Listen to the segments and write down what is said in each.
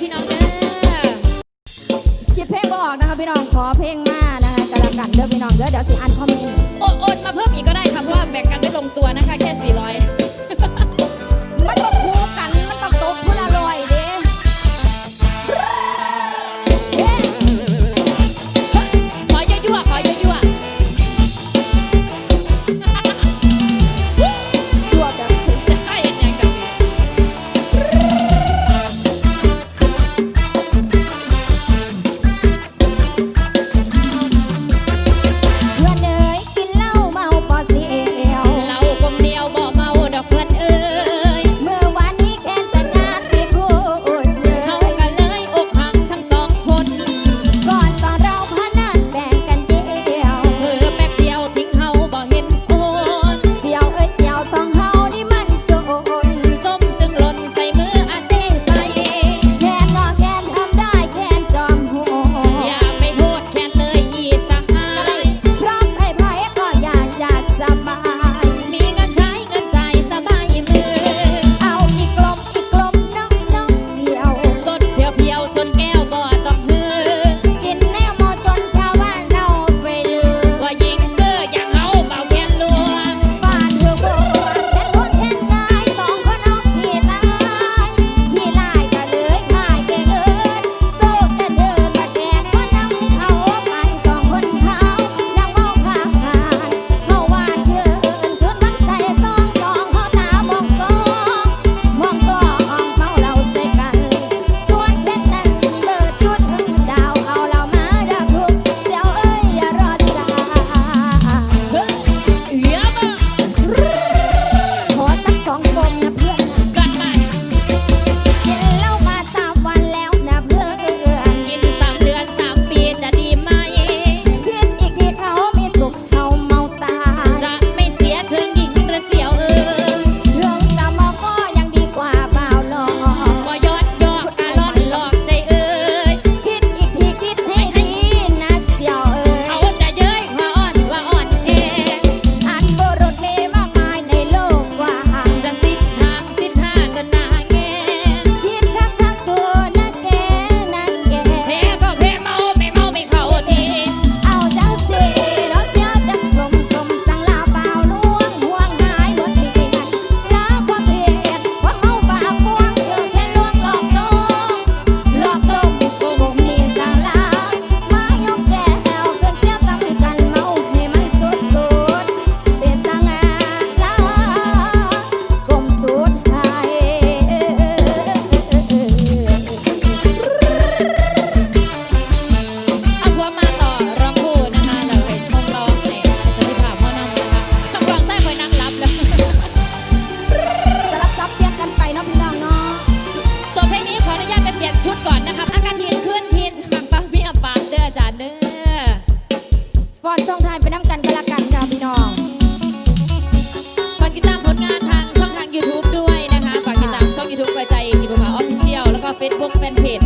พี่น้องเด้อคิดเพลงบ่ออกนะคะพี่น้องขอเพลงมานะคะกระกันเด้อพี่น้องเด้อเดี๋ยวสิอันคอมเมนต์โอนโอนมาเพิ่มอีกก็ได้ค่ะเพราะว่าแบ่งกันได้ลงตัวนะคะแค่ 400มันบ่คุ้ เฟซบุ๊กแฟนเพจ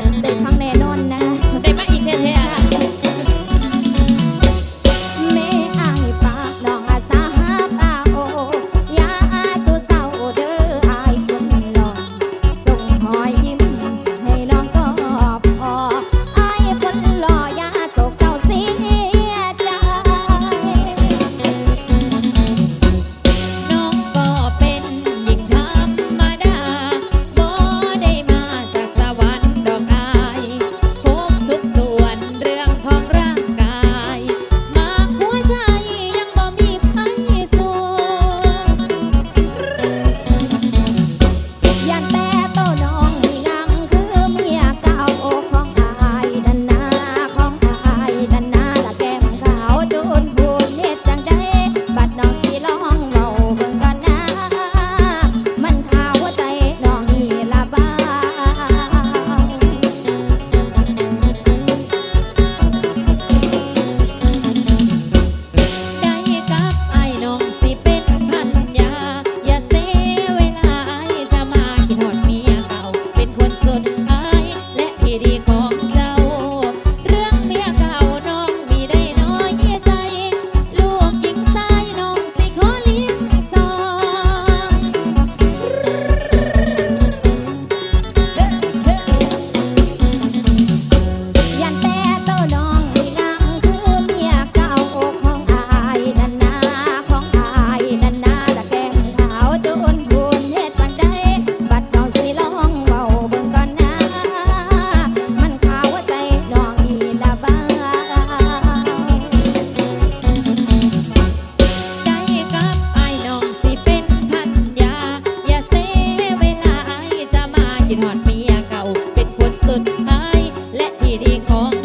แน่นอนนะคะ ของ